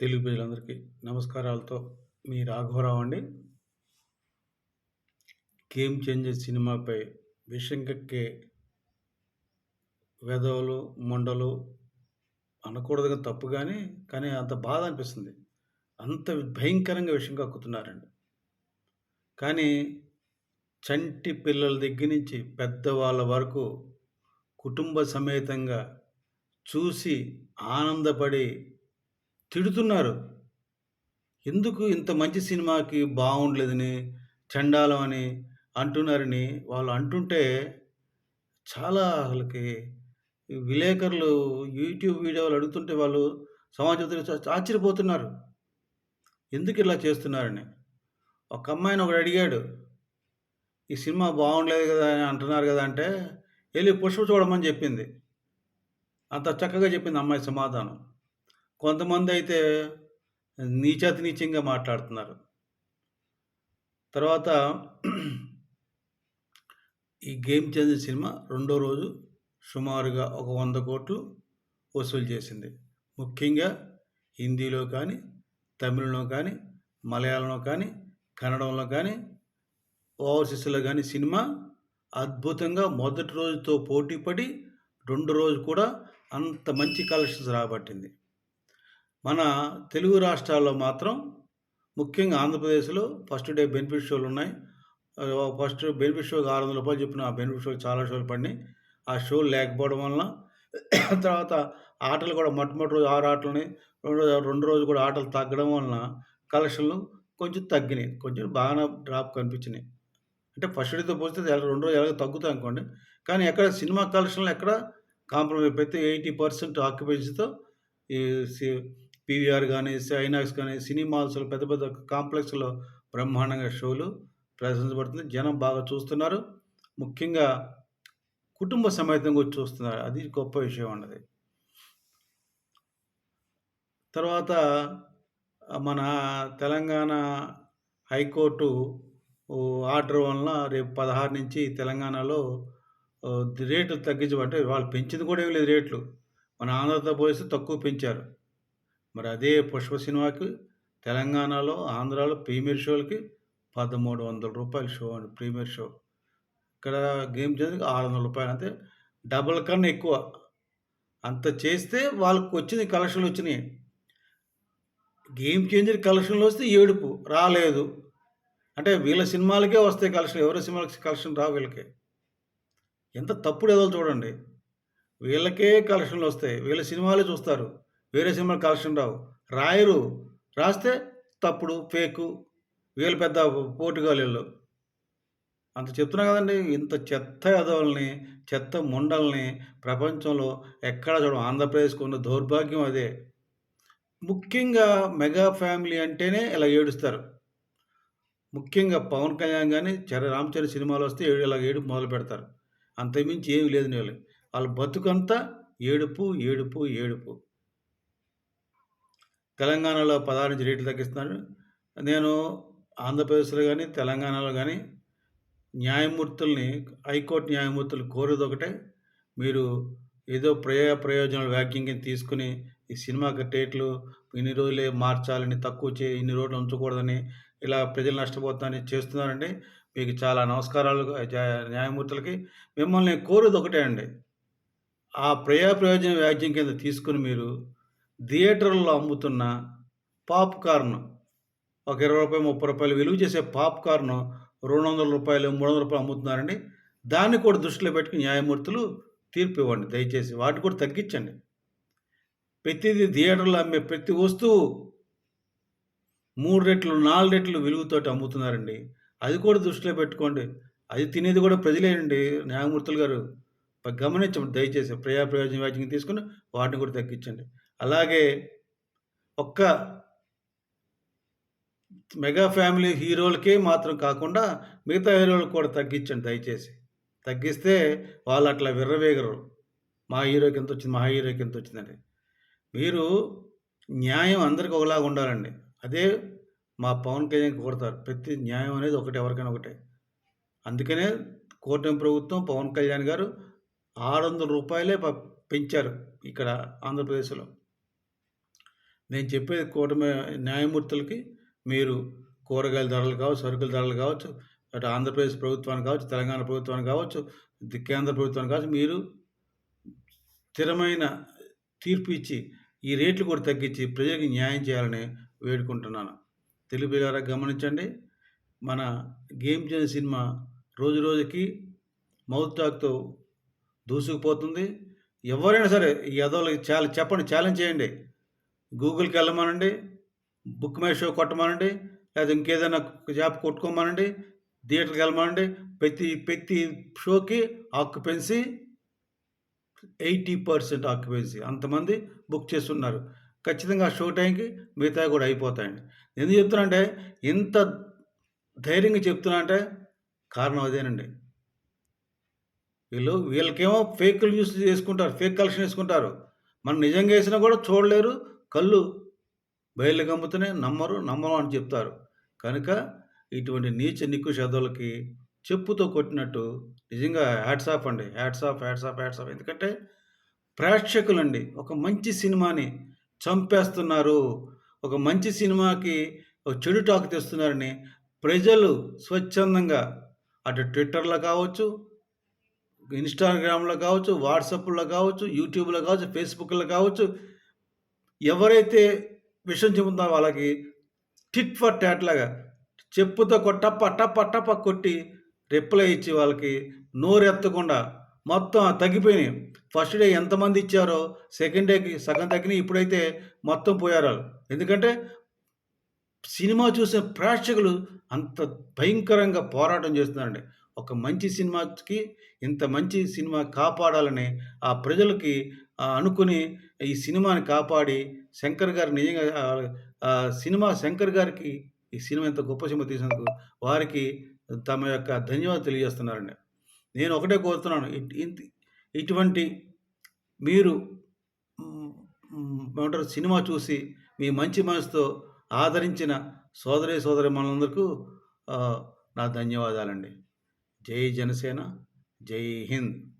తెలుగు ప్రజలందరికీ నమస్కారాలతో మీ రాఘవరావు అండి. గేమ్ చేంజర్ సినిమాపై విషంకెక్కే వెధవలు మొండలు అనకూడదు కానీ తప్పు కానీ కానీ అంత బాధ అనిపిస్తుంది. అంత భయంకరంగా విషం కక్కుతున్నారండి కానీ చంటి పిల్లల దగ్గర నుంచి పెద్దవాళ్ళ వరకు కుటుంబ సమేతంగా చూసి ఆనందపడి తిడుతున్నారు. ఎందుకు ఇంత మంచి సినిమాకి బాగుండలేదని చండాలం అని అంటున్నారని వాళ్ళు అంటుంటే చాలా వాళ్ళకి విలేకరులు యూట్యూబ్ వీడియోలు అడుగుతుంటే వాళ్ళు సమాజం ఆశ్చర్యపోతున్నారు. ఎందుకు ఇలా చేస్తున్నారని. ఒక అమ్మాయిని ఒకడు అడిగాడు ఈ సినిమా బాగుండలేదు కదా అని అంటున్నారు కదా అంటే వెళ్ళి పుష్ప చూడమని చెప్పింది. అంత చక్కగా చెప్పింది అమ్మాయి సమాధానం. కొంతమంది అయితే నీచాతి నీచంగా మాట్లాడుతున్నారు. తర్వాత ఈ గేమ్ చేంజర్ సినిమా రెండో రోజు సుమారుగా ఒక వంద కోట్లు వసూలు చేసింది. ముఖ్యంగా హిందీలో కానీ తమిళంలో కానీ మలయాళంలో కానీ కన్నడంలో కానీ ఓవర్సీస్లో కానీ సినిమా అద్భుతంగా మొదటి రోజుతో పోటీపడి రెండు రోజు కూడా అంత మంచి కలెక్షన్స్ రాబట్టింది. మన తెలుగు రాష్ట్రాల్లో మాత్రం ముఖ్యంగా ఆంధ్రప్రదేశ్లో ఫస్ట్ డే బెనిఫిట్ షోలు ఉన్నాయి. ఫస్ట్ బెనిఫిట్ షోకి ఆరు వందల రూపాయలు చెప్పిన ఆ బెనిఫిట్ షోలు చాలా షోలు పడినాయి. ఆ షోలు లేకపోవడం వలన తర్వాత ఆటలు కూడా మొట్టమొదటి రోజు ఆరు ఆటలని రెండు రెండు రోజు కూడా ఆటలు తగ్గడం వలన కలెక్షన్లు కొంచెం తగ్గినాయి. కొంచెం బాగా డ్రాప్ కనిపించినాయి. అంటే ఫస్ట్ డేతో పోస్తే రెండు రోజులు ఎలాగో తగ్గుతాయి అనుకోండి. కానీ ఎక్కడ సినిమా కలెక్షన్లు ఎక్కడ కాంప్రమైజ్ ప్రతి ఎయిటీ పర్సెంట్ ఆక్యుపెన్సీతో ఈ పీవీఆర్ కానీ ఐనాక్స్ కానీ సినిమాల్స్లో పెద్ద పెద్ద కాంప్లెక్స్లో బ్రహ్మాండంగా షోలు ప్రదర్శించబడుతుంది. జనం బాగా చూస్తున్నారు. ముఖ్యంగా కుటుంబ సమేతంగా వచ్చి చూస్తున్నారు. అది గొప్ప విషయం అన్నది. తర్వాత మన తెలంగాణ హైకోర్టు ఆర్డర్ వలన రేపు పదహారు నుంచి తెలంగాణలో రేట్లు తగ్గించమంటే వాళ్ళు పెంచింది కూడా ఏం లేదు రేట్లు. మన ఆంధ్రతో పోలిస్తే తక్కువ పెంచారు. మరి అదే పుష్ప సినిమాకి తెలంగాణలో ఆంధ్రాలో ప్రీమియర్ షోలకి పదమూడు వందల రూపాయల షో అండి ప్రీమియర్ షో. ఇక్కడ గేమ్ చేసి ఆరు వందల రూపాయలు అంతే. డబుల్ కన్నా ఎక్కువ. అంత చేస్తే వాళ్ళకి వచ్చింది కలెక్షన్లు వచ్చినాయి. గేమ్ చేంజర్ కలెక్షన్లు వస్తే ఏడుపు రాలేదు. అంటే వీళ్ళ సినిమాలకే వస్తాయి కలెక్షన్ ఎవరి సినిమాలకి కలెక్షన్ రా వీళ్ళకి. ఎంత తప్పుడు ఏదో చూడండి. వీళ్ళకే కలెక్షన్లు వస్తాయి. వీళ్ళ సినిమాలే చూస్తారు. వేరే సినిమాలు కలెక్షన్ రావు రాయరు రాస్తే తప్పుడు ఫేకు వీళ్ళు పెద్ద పోటుగాళ్ళు అంత చెప్తున్నా కదండి ఇంత చెత్త యదవుల్ని చెత్త ముండల్ని ప్రపంచంలో ఎక్కడ చూడడం ఆంధ్రప్రదేశ్కి ఉన్న దౌర్భాగ్యం అదే. ముఖ్యంగా మెగా ఫ్యామిలీ అంటేనే ఇలా ఏడుస్తారు. ముఖ్యంగా పవన్ కళ్యాణ్ కానీ చర రామచరణ్ సినిమాలు వస్తే ఏడు ఇలా ఏడుపు మొదలు పెడతారు. అంతకుమించి ఏమీ లేదు వాళ్ళు బతుకంతా ఏడుపు ఏడుపు ఏడుపు. తెలంగాణలో పదహారు నుంచి రేట్లు తగ్గిస్తున్నాడు నేను ఆంధ్రప్రదేశ్లో కానీ తెలంగాణలో కానీ న్యాయమూర్తుల్ని హైకోర్టు న్యాయమూర్తులు కోరేది ఒకటే. మీరు ఏదో ప్రయోగ ప్రయోజనాలు వ్యాఖ్యం కింద తీసుకుని ఈ సినిమాకి రేట్లు ఇన్ని రోజులే మార్చాలని తక్కువ చే ఇన్ని రోజులు ఉంచకూడదని ఇలా ప్రజలు నష్టపోతానని చేస్తున్నారండి. మీకు చాలా నమస్కారాలు న్యాయమూర్తులకి. మిమ్మల్ని కోరేది ఒకటే అండి. ఆ ప్రయా ప్రయోజన వ్యాజ్యం కింద తీసుకుని మీరు థియేటర్లో అమ్ముతున్న పాప్కార్న్ ఒక ఇరవై రూపాయలు ముప్పై రూపాయలు విలువ చేసే పాప్కార్న్ రెండు వందల రూపాయలు మూడు వందల రూపాయలు అమ్ముతున్నారండి. దాన్ని కూడా దృష్టిలో పెట్టుకుని న్యాయమూర్తులు తీర్పు ఇవ్వండి దయచేసి. వాటి కూడా తగ్గించండి. ప్రతిదీ థియేటర్లో అమ్మే ప్రతి వస్తువు మూడు రెట్లు నాలుగు రెట్లు విలువతోటి అమ్ముతున్నారండి. అది కూడా దృష్టిలో పెట్టుకోండి. అది తినేది కూడా ప్రజలేనండి. న్యాయమూర్తులు గారు గమనించండి దయచేసి. ప్రజా ప్రయోజన వ్యాజ్యం తీసుకుని వాటిని కూడా తగ్గించండి. అలాగే ఒక్క మెగా ఫ్యామిలీ హీరోలకే మాత్రం కాకుండా మిగతా హీరోలకు కూడా తగ్గించండి దయచేసి. తగ్గిస్తే వాళ్ళు అట్లా విర్రవేగరు. మా హీరోకి ఎంత వచ్చింది మా హీరోకి ఎంత వచ్చిందండి మీరు న్యాయం అందరికి ఒకలాగా ఉండాలండి. అదే మా పవన్ కళ్యాణ్ కోరుతారు. ప్రతి న్యాయం అనేది ఒకటి ఎవరికైనా ఒకటే. అందుకనే కూటమి ప్రభుత్వం పవన్ కళ్యాణ్ గారు ఆరు వందల రూపాయలే పెంచారు ఇక్కడ ఆంధ్రప్రదేశ్లో. నేను చెప్పేది కూటమి న్యాయమూర్తులకి మీరు కూరగాయల ధరలు కావచ్చు, సరుకుల ధరలు కావచ్చు, అటు ఆంధ్రప్రదేశ్ ప్రభుత్వానికి కావచ్చు, తెలంగాణ ప్రభుత్వానికి కావచ్చు, కేంద్ర ప్రభుత్వానికి కావచ్చు, మీరు స్థిరమైన తీర్పు ఇచ్చి, ఈ రేట్లు కూడా తగ్గించి ప్రజలకు న్యాయం చేయాలని వేడుకుంటున్నాను. తెలుగు ప్రజలారా గమనించండి. మన 'గేమ్ చేసిన సినిమా రోజు రోజుకి మౌత్ టాక్‌తో దూసుకుపోతుంది. ఎవరైనా సరే ఈ యదోలకి చాలా చెప్పండి ఛాలెంజ్ చేయండి. గూగుల్కి వెళ్ళమనండి బుక్ మై షో కొట్టమనండి, లేదా ఇంకేదైనా జాబ్ కొట్టుకోమనండి, థియేటర్కి వెళ్ళమనండి ప్రతి ప్రతి షోకి ఆక్యుపెన్సీ 80% ఆక్యుపెన్సీ అంతమంది బుక్ చేస్తున్నారు ఖచ్చితంగా షో టైంకి మిగతావి కూడా అయిపోతాయండి. ఎందుకు చెప్తున్నానంటే ఇంత ధైర్యంగా చెప్తున్నా అంటే కారణం అదేనండి. వీళ్ళు వీళ్ళకేమో ఫేకులు యూస్ చేసుకుంటారు. ఫేక్ కలెక్షన్ చేసుకుంటారు. మనం నిజంగా వేసినా కూడా చూడలేరు. కళ్ళు బయలు గమ్ముతూనే నమ్మరు, నమ్మరు అని చెప్తారు. కనుక ఇటువంటి నీచ నిక్కు ఎదవలకి చెప్పుతో కొట్టినట్టు నిజంగా హ్యాట్స్ ఆఫ్ అండి. Hats off, hats off, hats off. ఎందుకంటే ప్రేక్షకులండి ఒక మంచి సినిమాని చంపేస్తున్నారు. ఒక మంచి సినిమాకి ఒక చెడు టాక్ తెస్తున్నారని ప్రజలు స్వచ్ఛందంగా అటు ట్విట్టర్‌లో కావచ్చు, ఇన్‌స్టాగ్రామ్‌లో కావచ్చు, వాట్సాప్‌లో కావచ్చు, యూట్యూబ్‌లో కావచ్చు, ఫేస్‌బుక్‌లో కావచ్చు. ఎవరైతే విషయం చెబుతున్నారో వాళ్ళకి టిట్ ఫర్ టాట్ లాగా చెప్పుతో కొ టప్ప టప్ప కొట్టి రిప్లై ఇచ్చి వాళ్ళకి నోరెత్తకుండా మొత్తం తగ్గిపోయినాయి. ఫస్ట్ డే ఎంతమంది ఇచ్చారో సెకండ్ డేకి సగం తగ్గినాయి. ఇప్పుడైతే మొత్తం పోయారు ఎందుకంటే సినిమా చూసిన ప్రేక్షకులు అంత భయంకరంగా పోరాటం చేస్తున్నారండి. ఒక మంచి సినిమాకి ఇంత మంచి సినిమా కాపాడాలని ఆ ప్రజలకి అనుకుని ఈ సినిమాని కాపాడి శంకర్ గారు నిజంగా సినిమా శంకర్ గారికి ఈ సినిమా ఇంత గొప్ప సినిమా తీసినందుకు వారికి తమ యొక్క ధన్యవాదాలు తెలియజేస్తున్నారండి. నేను ఒకటే కోరుతున్నాను. ఇటువంటి మీరు ఏమంటారు సినిమా చూసి మీ మంచి మనసుతో ఆదరించిన సోదరీ సోదరి మనందరికీ నా ధన్యవాదాలండి. జై జనసేన. జై హింద్.